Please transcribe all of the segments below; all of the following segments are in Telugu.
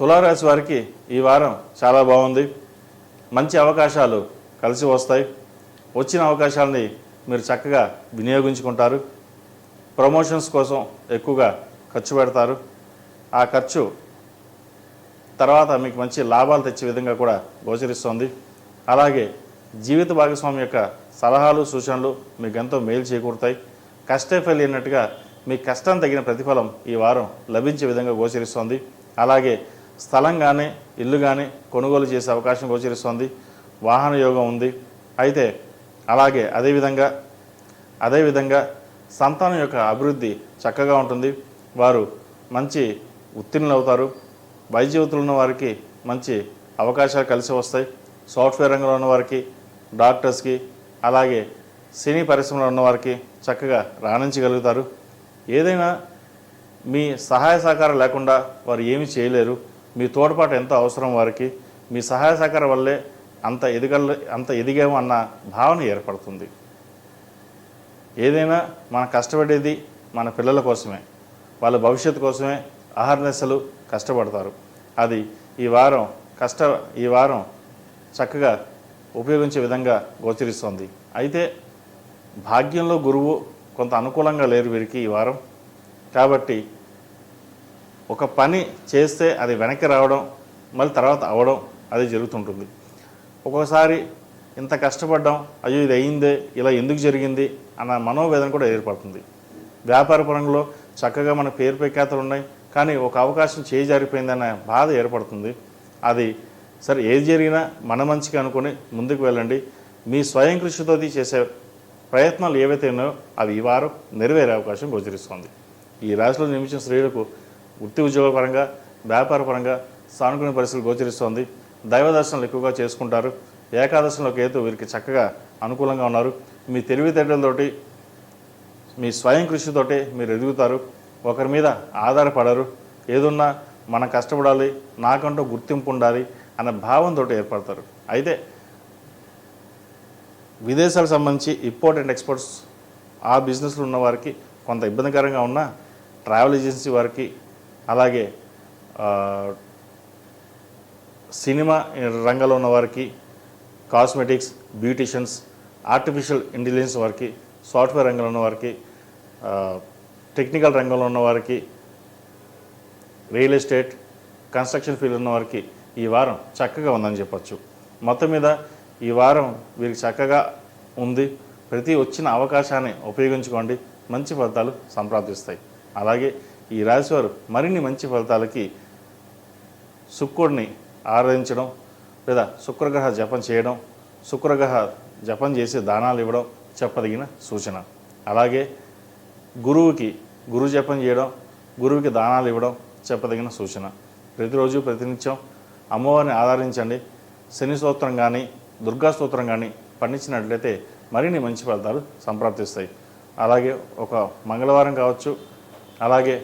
తులారాశి వారికి ఈ వారం చాలా బాగుంది. మంచి అవకాశాలు కలిసి వస్తాయి. వచ్చిన అవకాశాలని మీరు చక్కగా వినియోగించుకుంటారు. ప్రమోషన్స్ కోసం ఎక్కువగా ఖర్చు పెడతారు. ఆ ఖర్చు తర్వాత మీకు మంచి లాభాలు తెచ్చే విధంగా కూడా గోచరిస్తుంది. అలాగే జీవిత భాగస్వామి యొక్క సలహాలు సూచనలు మీకు ఎంతో మేలు చేకూరుతాయి. కష్టే ఫలి అయినట్టుగా మీ కష్టం తగిన ప్రతిఫలం ఈ వారం లభించే విధంగా గోచరిస్తుంది. అలాగే స్థలం కానీ ఇల్లు కానీ కొనుగోలు చేసే అవకాశం గోచరిస్తోంది. వాహన యోగం ఉంది. అయితే అలాగే అదేవిధంగా అదేవిధంగా సంతానం యొక్క అభివృద్ధి చక్కగా ఉంటుంది. వారు మంచి ఉత్తీర్ణులు అవుతారు. వైద్యవతులు ఉన్న వారికి మంచి అవకాశాలు కలిసి వస్తాయి. సాఫ్ట్వేర్ రంగంలో ఉన్న వారికి డాక్టర్స్కి అలాగే సినీ పరిశ్రమలో ఉన్నవారికి చక్కగా రాణించగలుగుతారు. ఏదైనా మీ సహాయ సహకారం లేకుండా వారు ఏమీ చేయలేరు. మీ తోడ్పాటు ఎంతో అవసరం వారికి. మీ సహాయ సహకారం వల్లే అంత ఎదగల అంత ఎదిగాము అన్న భావన ఏర్పడుతుంది. ఏదైనా మనం కష్టపడేది మన పిల్లల కోసమే. వాళ్ళ భవిష్యత్తు కోసమే అహర్నిశలు కష్టపడతారు. అది ఈ వారం కష్ట ఈ వారం చక్కగా ఉపయోగించే విధంగా గోచరిస్తోంది. అయితే భాగ్యంలో గురువు కొంత అనుకూలంగా లేరు వీరికి ఈ వారం. కాబట్టి ఒక పని చేస్తే అది వెనక్కి రావడం మళ్ళీ తర్వాత అవ్వడం అది జరుగుతుంటుంది. ఒక్కోసారి ఇంత కష్టపడ్డాం అయ్యో ఇది అయిందే ఇలా ఎందుకు జరిగింది అన్న మనోవేదన కూడా ఏర్పడుతుంది. వ్యాపార పరంలో చక్కగా మన పేరు ప్రఖ్యాతలు ఉన్నాయి కానీ ఒక అవకాశం చేయజారిపోయిందనే బాధ ఏర్పడుతుంది. అది సరే ఏది జరిగినా మన మంచిగా అనుకుని ముందుకు వెళ్ళండి. మీ స్వయం కృషితో చేసే ప్రయత్నాలు ఏవైతే ఉన్నాయో అవి ఈ వారం నెరవేరే అవకాశం గోచరిస్తుంది. ఈ రాశిలో నిర్మించిన స్త్రీలకు వృత్తి ఉద్యోగపరంగా వ్యాపార పరంగా సానుకూల పరిస్థితులు గోచరిస్తోంది. దైవ దర్శనాలు ఎక్కువగా చేసుకుంటారు. ఏకాదశంలో కేతు వీరికి చక్కగా అనుకూలంగా ఉన్నారు. మీ తెలివితేటలతోటి మీ స్వయం కృషితోటి మీరు ఎదుగుతారు. ఒకరి మీద ఆధారపడరు. ఏదున్నా మనం కష్టపడాలి నాకంటూ గుర్తింపు ఉండాలి అనే భావంతో ఏర్పడతారు. అయితే విదేశాలకు సంబంధించి ఇంపోర్టెంట్ ఎక్స్పోర్ట్స్ ఆ బిజినెస్లో ఉన్న వారికి కొంత ఇబ్బందికరంగా ఉన్న ట్రావెల్ ఏజెన్సీ వారికి అలాగే సినిమా రంగంలో ఉన్న వారికి కాస్మెటిక్స్ బ్యూటిషియన్స్ ఆర్టిఫిషియల్ ఇంటెలిజెన్స్ వారికి సాఫ్ట్వేర్ రంగంలో ఉన్న వారికి టెక్నికల్ రంగంలో ఉన్న వారికి రియల్ ఎస్టేట్ కన్స్ట్రక్షన్ ఫీల్డ్ ఉన్న వారికి ఈ వారం చక్కగా ఉందని చెప్పచ్చు. మొత్తం మీద ఈ వారం వీరికి చక్కగా ఉంది. ప్రతి వచ్చిన అవకాశాన్ని ఉపయోగించుకోండి. మంచి ఫలితాలు సంప్రాప్తిస్తాయి. అలాగే ఈ రాశివారు మరిన్ని మంచి ఫలితాలకి శుక్రుడిని ఆరాధించడం లేదా శుక్రగ్రహ జపం చేయడం శుక్రగ్రహ జపం చేసి దానాలు ఇవ్వడం చెప్పదగిన సూచన. అలాగే గురువుకి గురు జపం చేయడం గురువుకి దానాలు ఇవ్వడం చెప్పదగిన సూచన. ప్రతిరోజు ప్రతినిత్యం అమ్మవారిని ఆదరించండి శని స్తోత్రం కానీ దుర్గా స్తోత్రం కానీ పండించినట్లయితే మరిన్ని మంచి ఫలితాలు సంప్రాప్తిస్తాయి. అలాగే ఒక మంగళవారం కావచ్చు అలాగే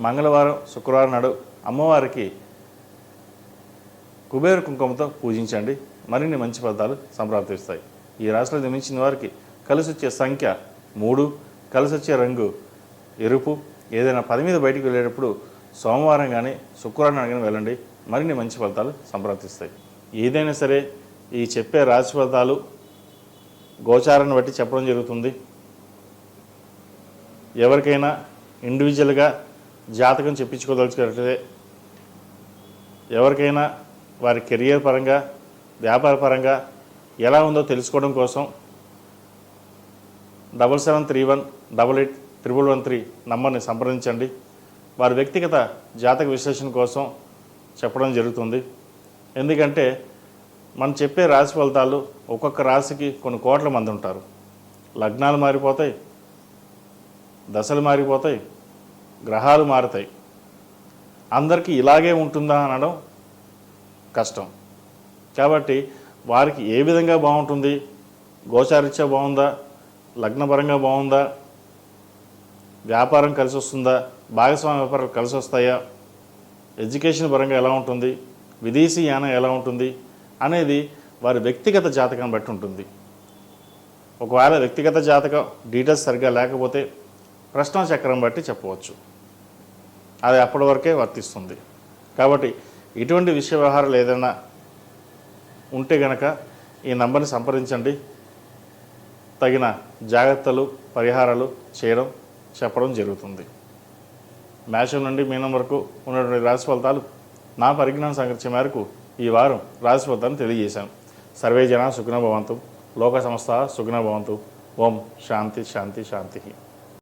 మంగళవారం శుక్రవారం నాడు అమ్మవారికి కుబేర కుంకుమతో పూజించండి. మరిన్ని మంచి ఫలితాలు సంప్రాప్తిస్తాయి. ఈ రాశిలో జన్మించిన వారికి కలిసి వచ్చే సంఖ్య మూడు కలిసి వచ్చే రంగు ఎరుపు. ఏదైనా పని మీద బయటికి వెళ్ళేటప్పుడు సోమవారం కానీ శుక్రవారం కానీ వెళ్ళండి. మరిన్ని మంచి ఫలితాలు సంప్రాప్తిస్తాయి. ఏదైనా సరే ఈ చెప్పే రాశి ఫలితాలు గోచారాన్ని బట్టి చెప్పడం జరుగుతుంది. ఎవరికైనా ఇండివిజువల్గా జాతకం చెప్పించుకోదలుచుకున్నట్లయితే ఎవరికైనా వారి కెరియర్ పరంగా వ్యాపార పరంగా ఎలా ఉందో తెలుసుకోవడం కోసం double seven three one double eight triple one three నంబర్ని సంప్రదించండి. వారి వ్యక్తిగత జాతక విశ్లేషణ కోసం చెప్పడం జరుగుతుంది. ఎందుకంటే మనం చెప్పే రాశి ఫలితాలు ఒక్కొక్క రాశికి కొన్ని కోట్ల మంది ఉంటారు. లగ్నాలు మారిపోతాయి దశలు మారిపోతాయి గ్రహాలు మారుతాయి. అందరికీ ఇలాగే ఉంటుందా అనడం కష్టం. కాబట్టి వారికి ఏ విధంగా బాగుంటుంది? గోచారీత్యా బాగుందా? లగ్నపరంగా బాగుందా? వ్యాపారం కలిసి వస్తుందా? భాగస్వామ్య వ్యాపారాలు కలిసి వస్తాయా? ఎడ్యుకేషన్ పరంగా ఎలా ఉంటుంది? విదేశీ యానం ఎలా ఉంటుంది? అనేది వారి వ్యక్తిగత జాతకాన్ని బట్టి ఉంటుంది. ఒకవేళ వ్యక్తిగత జాతకం డీటెయిల్స్ సరిగ్గా లేకపోతే ప్రశ్న చక్రం బట్టి చెప్పవచ్చు. అది అప్పటి వరకే వర్తిస్తుంది. కాబట్టి ఇటువంటి విషయ వ్యవహారాలు ఏదైనా ఉంటే గనక ఈ నంబర్ని సంప్రదించండి. తగిన జాగ్రత్తలు పరిహారాలు చేయడం చెప్పడం జరుగుతుంది. మేషం నుండి మీనం వరకు ఉన్నటువంటి రాశి ఫలితాలు నా పరిజ్ఞానం సంగతి మేరకు ఈ వారం రాశి ఫలితాన్ని తెలియజేశాను. సర్వే జన సుఖిన భవంతు. లోక సంస్థ సుఖిన భవంతు. ఓం శాంతి శాంతి శాంతి.